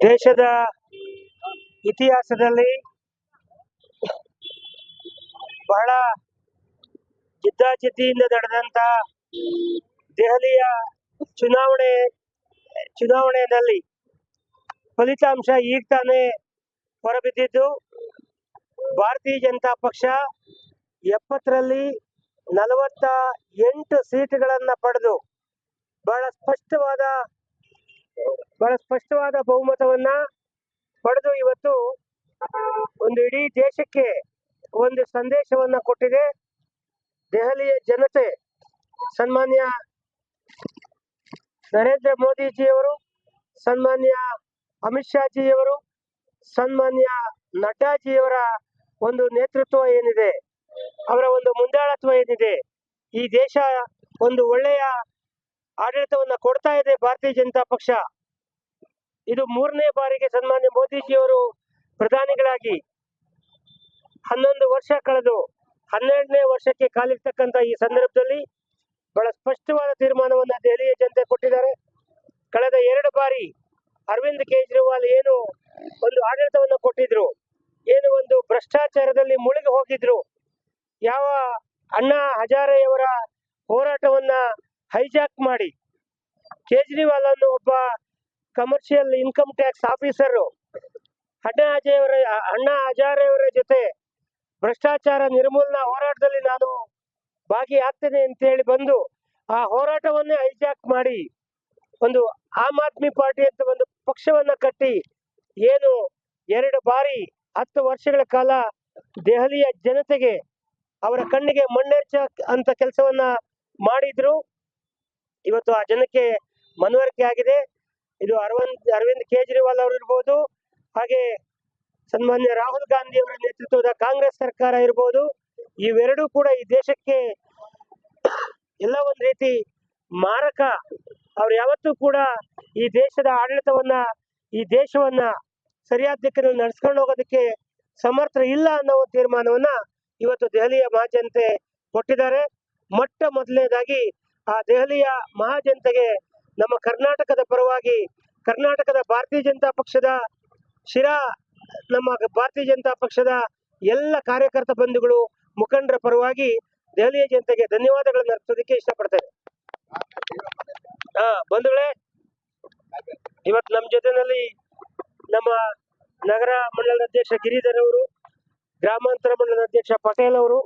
ದೇಶದ ಇತಿಹಾಸದಲ್ಲಿ ಬಹಳ ಜಿದ್ದಾಜಿದ್ದಿಯಿಂದ ನಡೆದಂತ ದೆಹಲಿಯ ಚುನಾವಣೆ ಚುನಾವಣೆಯಲ್ಲಿ ಫಲಿತಾಂಶ ಈಗ ತಾನೇ ಹೊರಬಿದ್ದಿದ್ದು. ಭಾರತೀಯ ಜನತಾ ಪಕ್ಷ ಎಪ್ಪತ್ತರಲ್ಲಿ ನಲವತ್ತ ಎಂಟು ಸೀಟುಗಳನ್ನು ಪಡೆದು ಬಹಳ ಸ್ಪಷ್ಟವಾದ ಬಹಳ ಸ್ಪಷ್ಟವಾದ ಬಹುಮತವನ್ನ ಪಡೆದು ಇವತ್ತು ಒಂದು ಇಡೀ ದೇಶಕ್ಕೆ ಒಂದು ಸಂದೇಶವನ್ನ ಕೊಟ್ಟಿದೆ. ದೆಹಲಿಯ ಜನತೆ, ಸನ್ಮಾನ್ಯ ನರೇಂದ್ರ ಮೋದಿಜಿಯವರು, ಸನ್ಮಾನ್ಯ ಅಮಿತ್ ಶಾಜಿಯವರು ಸನ್ಮಾನ್ಯ ನಡ್ಡಾಜಿಯವರ ಒಂದು ನೇತೃತ್ವ ಏನಿದೆ, ಅವರ ಒಂದು ಮುಂದಾಳತ್ವ ಏನಿದೆ, ಈ ದೇಶ ಒಂದು ಒಳ್ಳೆಯ ಆಡಳಿತವನ್ನ ಕೊಡ್ತಾ ಇದೆ ಭಾರತೀಯ ಜನತಾ ಪಕ್ಷ. ಇದು ಮೂರನೇ ಬಾರಿಗೆ ಸನ್ಮಾನ್ಯ ಮೋದಿಜಿಯವರು ಪ್ರಧಾನಿಗಳಾಗಿ. ಹನ್ನೊಂದು ವರ್ಷ ಕಳೆದು ಹನ್ನೆರಡನೇ ವರ್ಷಕ್ಕೆ ಕಾಲಿರ್ತಕ್ಕಂಥ ಈ ಸಂದರ್ಭದಲ್ಲಿ ಬಹಳ ಸ್ಪಷ್ಟವಾದ ತೀರ್ಮಾನವನ್ನ ದೆಹಲಿಯ ಜನತೆ ಕೊಟ್ಟಿದ್ದಾರೆ. ಕಳೆದ ಎರಡು ಬಾರಿ ಅರವಿಂದ್ ಕೇಜ್ರಿವಾಲ್ ಏನು ಒಂದು ಆಡಳಿತವನ್ನು ಕೊಟ್ಟಿದ್ರು, ಏನು ಒಂದು ಭ್ರಷ್ಟಾಚಾರದಲ್ಲಿ ಮುಳುಗಿ ಹೋಗಿದ್ರು, ಯಾವ ಅಣ್ಣಾ ಹಜಾರೆಯವರ ಹೋರಾಟವನ್ನ ಹೈಜಾಕ್ ಮಾಡಿ, ಕೇಜ್ರಿವಾಲ್ ಅನ್ನು ಒಬ್ಬ commercial income tax officer Anna ಹಜಾರೆಯವರ Anna ಹಜಾರೆಯವರ ಜೊತೆ ಭ್ರಷ್ಟಾಚಾರ ನಿರ್ಮೂಲನಾ ಹೋರಾಟದಲ್ಲಿ ನಾನು ಭಾಗಿಯಾಗ್ತೇನೆ ಅಂತ ಹೇಳಿ ಬಂದು ಆ ಹೋರಾಟವನ್ನೇ ಹೈಜಾಕ್ ಮಾಡಿ ಒಂದು ಆಮ್ ಆದ್ಮಿ ಪಾರ್ಟಿ ಅಂತ ಒಂದು ಪಕ್ಷವನ್ನ ಕಟ್ಟಿ ಏನು ಎರಡು ಬಾರಿ ಹತ್ತು ವರ್ಷಗಳ ಕಾಲ ದೆಹಲಿಯ ಜನತೆಗೆ ಅವರ ಕಣ್ಣಿಗೆ ಮಣ್ಣೆರ್ಚ ಅಂತ ಕೆಲಸವನ್ನ ಮಾಡಿದ್ರು. ಇವತ್ತು ಆ ಜನಕ್ಕೆ ಮನವರಿಕೆ ಆಗಿದೆ. ಇದು ಅರವಿಂದ್ ಅರವಿಂದ್ ಕೇಜ್ರಿವಾಲ್ ಅವರು ಇರ್ಬೋದು, ಹಾಗೆ ಸನ್ಮಾನ್ಯ ರಾಹುಲ್ ಗಾಂಧಿ ಅವರ ನೇತೃತ್ವದ ಕಾಂಗ್ರೆಸ್ ಸರ್ಕಾರ ಇರ್ಬೋದು. ಇವೆರಡೂ ಕೂಡ ಈ ದೇಶಕ್ಕೆ ಎಲ್ಲ ಒಂದ್ ರೀತಿ ಮಾರಕ. ಅವ್ರು ಯಾವತ್ತೂ ಕೂಡ ಈ ದೇಶದ ಆಡಳಿತವನ್ನ, ಈ ದೇಶವನ್ನ ಸರಿಯಾದ ದಿಕ್ಕಿನಲ್ಲಿ ನಡೆಸ್ಕೊಂಡು ಹೋಗೋದಕ್ಕೆ ಸಮರ್ಥ ಇಲ್ಲ ಅನ್ನೋ ತೀರ್ಮಾನವನ್ನ ಇವತ್ತು ದೆಹಲಿಯ ಮಹಾಜನತೆ ಕೊಟ್ಟಿದ್ದಾರೆ. ಮೊಟ್ಟ ಮೊದಲನೇದಾಗಿ ಆ ದೆಹಲಿಯ ಮಹಾಜನತೆಗೆ ನಮ್ಮ ಕರ್ನಾಟಕದ ಪರವಾಗಿ ಕರ್ನಾಟಕದ ಭಾರತೀಯ ಜನತಾ ಪಕ್ಷದ ಶಿರಾ, ನಮ್ಮ ಭಾರತೀಯ ಜನತಾ ಪಕ್ಷದ ಎಲ್ಲ ಕಾರ್ಯಕರ್ತ ಬಂಧುಗಳು, ಮುಖಂಡರ ಪರವಾಗಿ ದೆಹಲಿಯ ಜನತೆಗೆ ಧನ್ಯವಾದಗಳನ್ನು ಅರ್ಪಿಸೋದಕ್ಕೆ ಇಷ್ಟಪಡ್ತೇನೆ. ಹಾ, ಬಂಧುಗಳೇ ಇವತ್ತು ನಮ್ಮ ಜೊತೆನಲ್ಲಿ ನಮ್ಮ ನಗರ ಮಂಡಲದ ಅಧ್ಯಕ್ಷ ಗಿರಿಧರ್ ಅವರು ಗ್ರಾಮಾಂತರ ಮಂಡಲದ ಅಧ್ಯಕ್ಷ ಪಟೇಲ್ ಅವರು